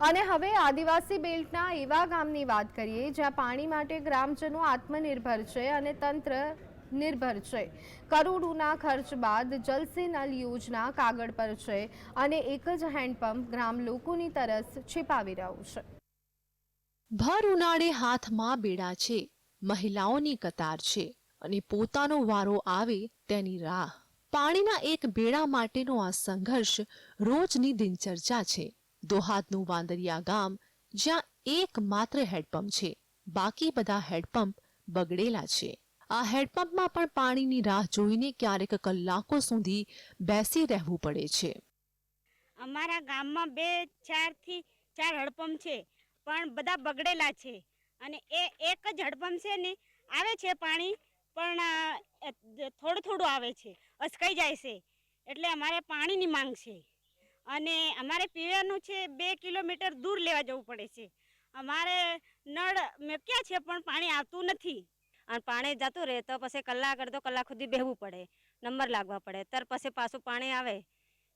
અને હવે આદિવાસી બેલ્ટના એવા ગામની વાત કરીએ, જ્યાં પાણી માટે ગ્રામજનો આત્મનિર્ભર છે અને તંત્ર નિર્ભર છે. કરોડોના ખર્ચ બાદ જલસે નલ યોજના કાગળ પર છે અને એક જ હેન્ડપંપ ગ્રામ લોકોની તરસ છિપાવી રહ્યું છે. ભર ઉનાળે હાથમાં બેડા છે, મહિલાઓની કતાર છે અને પોતાનો વારો આવે તેની રાહ. પાણીના એક બેડા માટેનો આ સંઘર્ષ રોજની દિનચર્ચા છે. દોહાદનું વાંદરિયા ગામ જ્યાં એક માત્ર હેડપંપ છે. બાકી બધા હેડપંપ બગડેલા છે. આ હેડપંપમાં પણ પાણીની રાહ જોઈને ક્યારેક કલાકો સુધી બેસી રહેવું પડે છે. અમારા ગામમાં બે, ચારથી ચાર હડપંપ છે, પણ બધા બગડેલા છે. અને એ એક જ હડપંપ છે ને, આવે છે પાણી, પણ થોડું થોડું આવે છે. અસકાઈ જાય છે. એટલે અમારે પાણીની માંગ છે. અને અમારે પીવાનું છે બે કિલોમીટર દૂર લેવા જવું પડે છે. અમારે નળ મેક્યા છે પણ પાણી આવતું નથી. અને પાણી જતું રહે તો પછી કલાક, અડધો કલાક સુધી બેહવું પડે. નંબર લાગવા પડે. ત્યાર પછી પાછું પાણી આવે.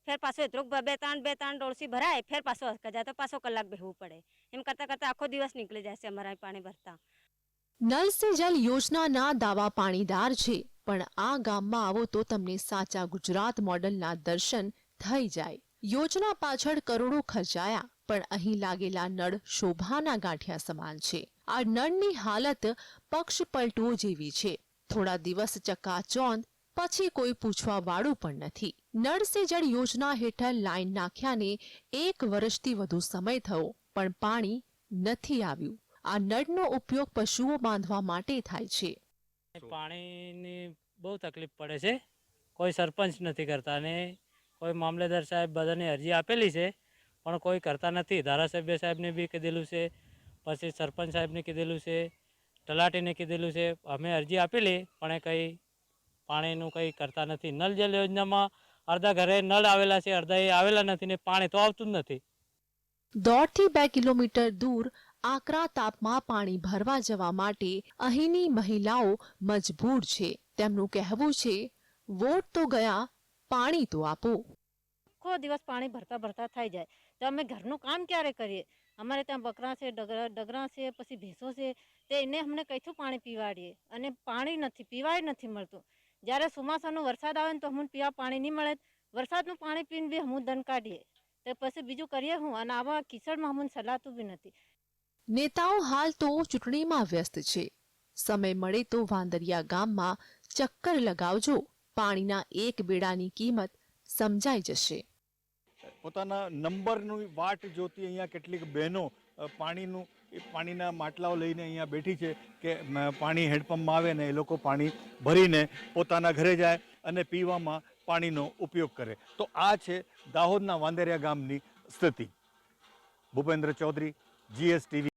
ફેર પાછું એટલું બે ત્રણ બે ત્રણ ડોળસી ભરાય. ફેર પાછો જાય તો પાછો કલાક બેહવું પડે. એમ કરતાં કરતાં આખો દિવસ નીકળી જાય છે અમારા પાણી ભરતા. નલ સે જલ યોજનાના દાવા પાણીદાર છે. પણ આ ગામમાં આવો તો તમને સાચા ગુજરાત મોડલના દર્શન થઈ જાય. યોજના પાછળ કરોડો ખર્ચાયા, પણ અહીં લાગેલા નળ શોભાના ગાંઠિયા સમાન છે. આ નળની હાલત પક્ષ પલટો જેવી છે. થોડા દિવસ ચકાચોંધ, પછી કોઈ પૂછવા વાળું પણ નથી. નળ સે જળ યોજના હેઠળ લાઈન નાખ્યાને એક વર્ષથી વધુ સમય થયો, પણ પાણી નથી આવ્યું. આ નળનો ઉપયોગ પશુઓ બાંધવા માટે થાય છે. પાણીની બહુ તકલીફ પડે છે. કોઈ સરપંચ નથી કરતા અને કોઈ મામલેદાર સાહેબ બધાને અરજી આપેલી છે, પણ કોઈ કરતા નથી. ધારાસભ્ય સાહેબને બી કીધેલું છે, પછી સરપંચ સાહેબને કીધેલું છે, તલાટીને કીધેલું છે. અમે અરજી આપેલી, પણ એ કંઈ પાણીનું કંઈ કરતા નથી. નળ જલ યોજનામાં અડધા ઘરે નળ આવેલા છે, અડધા એ આવેલા નથી ને પાણી તો આવતું જ નથી. દોઢથી બે કિલોમીટર દૂર આકરા તાપમાં પાણી ભરવા જવા માટે અહીંની મહિલાઓ મજબૂર છે. તેમનું કહેવું છે, વોટ તો ગયા પાણી તો આપો. આખો દિવસ પાણી ભરતા ભરતા થઈ જાય. તો અમે ઘરનું કામ ક્યારે કરીએ? અમારે ત્યાં બકરા છે ડગરા ડગરા છે પછી ભેંસો છે તે એને અમને કઈથું પાણી પીવાડીએ. અને પાણી નથી પીવાય નથી મળતું. જ્યારે ચોમાસાનો વરસાદ આવે ને તો અમને પીવા પાણી નહીં મળે. વરસાદનું પાણી પીને બી હું દન કાઢીએ. તો પછી બીજું કરીએ હું અને આવા કિચડમાં અમને સલાતું બી નથી. નેતાઓ હાલ તો ચૂંટણીમાં વ્યસ્ત છે. સમય મળે તો વાંદરિયા ગામમાં ચક્કર લગાવજો. પાણીના એક બેડાની કિંમત સમજાઈ જશે. પોતાના નંબરની વાટ જોતી અહીંયા કેટલીક બહેનો પાણીનું, એ પાણીના માટલાઓ લઈને અહીંયા બેઠી છે કે પાણી હેડપંપમાં આવે ને એ લોકો પાણી ભરીને પોતાના ઘરે જાય અને પીવામાં પાણીનો ઉપયોગ કરે. તો આ છે દાહોદના વાંદેરિયા ગામની સ્થિતિ. ભૂપેન્દ્ર ચૌધરી જીએસટીવી